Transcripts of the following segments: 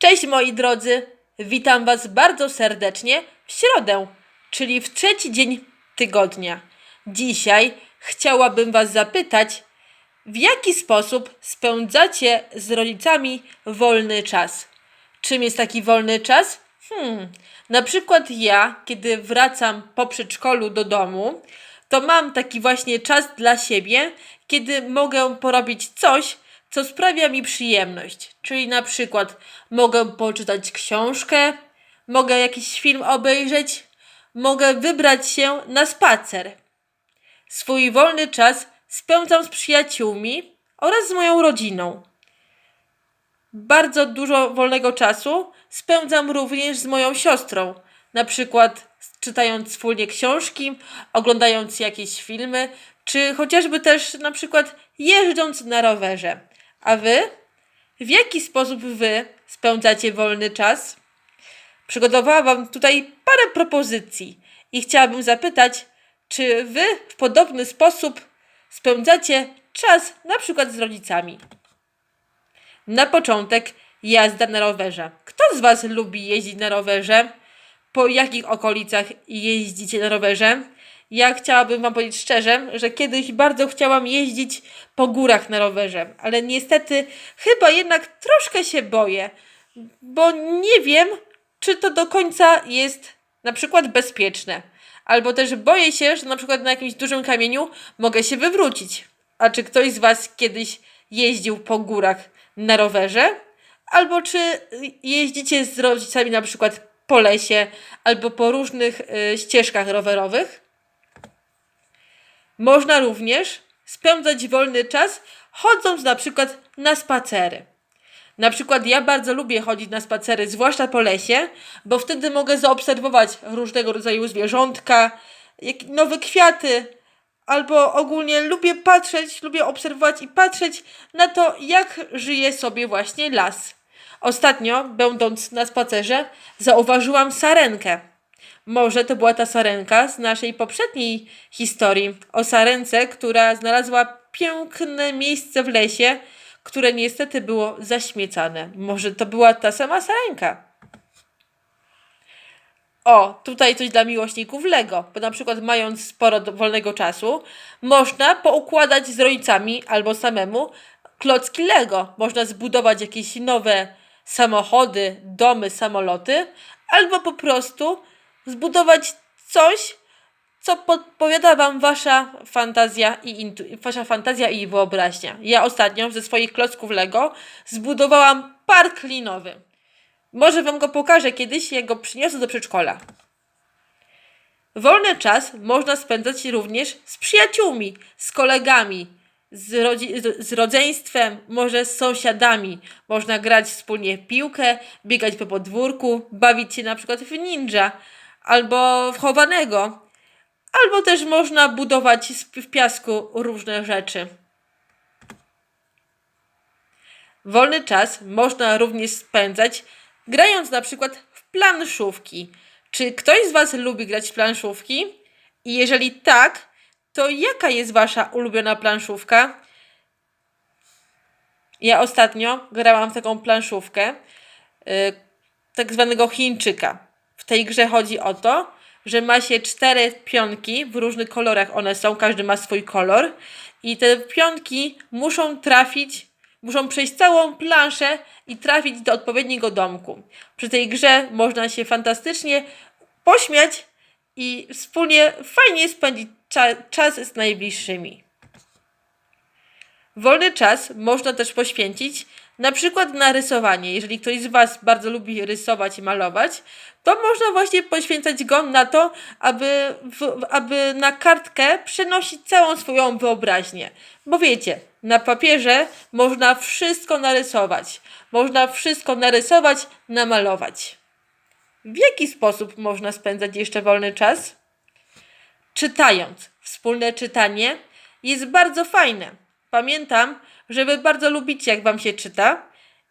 Cześć moi drodzy, witam Was bardzo serdecznie w środę, czyli w trzeci dzień tygodnia. Dzisiaj chciałabym Was zapytać, w jaki sposób spędzacie z rodzicami wolny czas? Czym jest taki wolny czas? Hmm, na przykład ja, kiedy wracam po przedszkolu do domu, to mam taki właśnie czas dla siebie, kiedy mogę porobić coś, co sprawia mi przyjemność. Czyli na przykład mogę poczytać książkę, mogę jakiś film obejrzeć, mogę wybrać się na spacer. Swój wolny czas spędzam z przyjaciółmi oraz z moją rodziną. Bardzo dużo wolnego czasu spędzam również z moją siostrą, na przykład czytając wspólnie książki, oglądając jakieś filmy, czy chociażby też na przykład jeżdżąc na rowerze. A wy? W jaki sposób wy spędzacie wolny czas? Przygotowałam wam tutaj parę propozycji i chciałabym zapytać, czy wy w podobny sposób spędzacie czas na przykład z rodzicami? Na początek jazda na rowerze. Kto z Was lubi jeździć na rowerze? Po jakich okolicach jeździcie na rowerze? Ja chciałabym Wam powiedzieć szczerze, że kiedyś bardzo chciałam jeździć po górach na rowerze, ale niestety chyba jednak troszkę się boję, bo nie wiem, czy to do końca jest na przykład bezpieczne. Albo też boję się, że na przykład na jakimś dużym kamieniu mogę się wywrócić. A czy ktoś z Was kiedyś jeździł po górach na rowerze? Albo czy jeździcie z rodzicami na przykład po lesie albo po różnych y, ścieżkach rowerowych? Można również spędzać wolny czas chodząc na przykład na spacery. Na przykład ja bardzo lubię chodzić na spacery, zwłaszcza po lesie, bo wtedy mogę zaobserwować różnego rodzaju zwierzątka, nowe kwiaty, albo ogólnie lubię patrzeć, lubię obserwować i patrzeć na to, jak żyje sobie właśnie las. Ostatnio, będąc na spacerze, zauważyłam sarenkę. Może to była ta sarenka z naszej poprzedniej historii o sarence, która znalazła piękne miejsce w lesie, które niestety było zaśmiecane. Może to była ta sama sarenka. O, tutaj coś dla miłośników Lego, bo na przykład mając sporo wolnego czasu, można poukładać z rodzicami albo samemu klocki Lego. Można zbudować jakieś nowe samochody, domy, samoloty, albo po prostu zbudować coś, co podpowiada wam wasza fantazja i intu- wasza fantazja i wyobraźnia. Ja ostatnio ze swoich klocków Lego zbudowałam park linowy. Może wam go pokażę kiedyś, jak go przyniosę do przedszkola. Wolny czas można spędzać również z przyjaciółmi, z kolegami, z, rodzi- z- rodzeństwem, może z sąsiadami. Można grać wspólnie w piłkę, biegać po podwórku, bawić się na przykład w ninja albo w chowanego. Albo też można budować w piasku różne rzeczy. Wolny czas można również spędzać grając na przykład w planszówki. Czy ktoś z Was lubi grać w planszówki? I jeżeli tak, to jaka jest Wasza ulubiona planszówka? Ja ostatnio grałam w taką planszówkę, yy, tak zwanego Chińczyka. Tej grze chodzi o to, że ma się cztery pionki, w różnych kolorach one są, każdy ma swój kolor i te pionki muszą trafić, muszą przejść całą planszę i trafić do odpowiedniego domku. Przy tej grze można się fantastycznie pośmiać i wspólnie fajnie spędzić cza- czas z najbliższymi. Wolny czas można też poświęcić na przykład na rysowanie. Jeżeli ktoś z Was bardzo lubi rysować i malować, to można właśnie poświęcać go na to, aby, w, aby na kartkę przenosić całą swoją wyobraźnię. Bo wiecie, na papierze można wszystko narysować. Można wszystko narysować, namalować. W jaki sposób można spędzać jeszcze wolny czas? czytając. Wspólne czytanie jest bardzo fajne. Pamiętam, że wy bardzo lubicie, jak wam się czyta,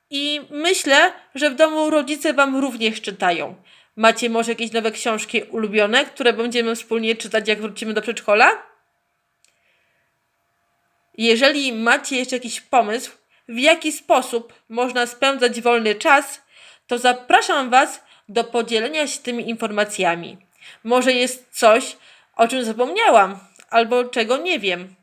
i myślę, że w domu rodzice wam również czytają. Macie może jakieś nowe książki ulubione, które będziemy wspólnie czytać, jak wrócimy do przedszkola? Jeżeli macie jeszcze jakiś pomysł, w jaki sposób można spędzać wolny czas, to zapraszam Was do podzielenia się tymi informacjami. Może jest coś, o czym zapomniałam, albo czego nie wiem.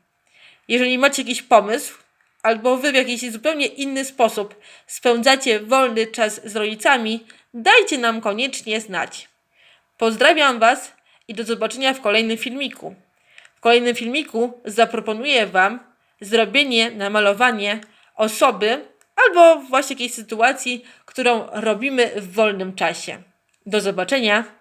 Jeżeli macie jakiś pomysł, albo Wy w jakiś zupełnie inny sposób spędzacie wolny czas z rodzicami, dajcie nam koniecznie znać. Pozdrawiam Was i do zobaczenia w kolejnym filmiku. W kolejnym filmiku zaproponuję Wam zrobienie, namalowanie osoby albo właśnie jakiejś sytuacji, którą robimy w wolnym czasie. Do zobaczenia.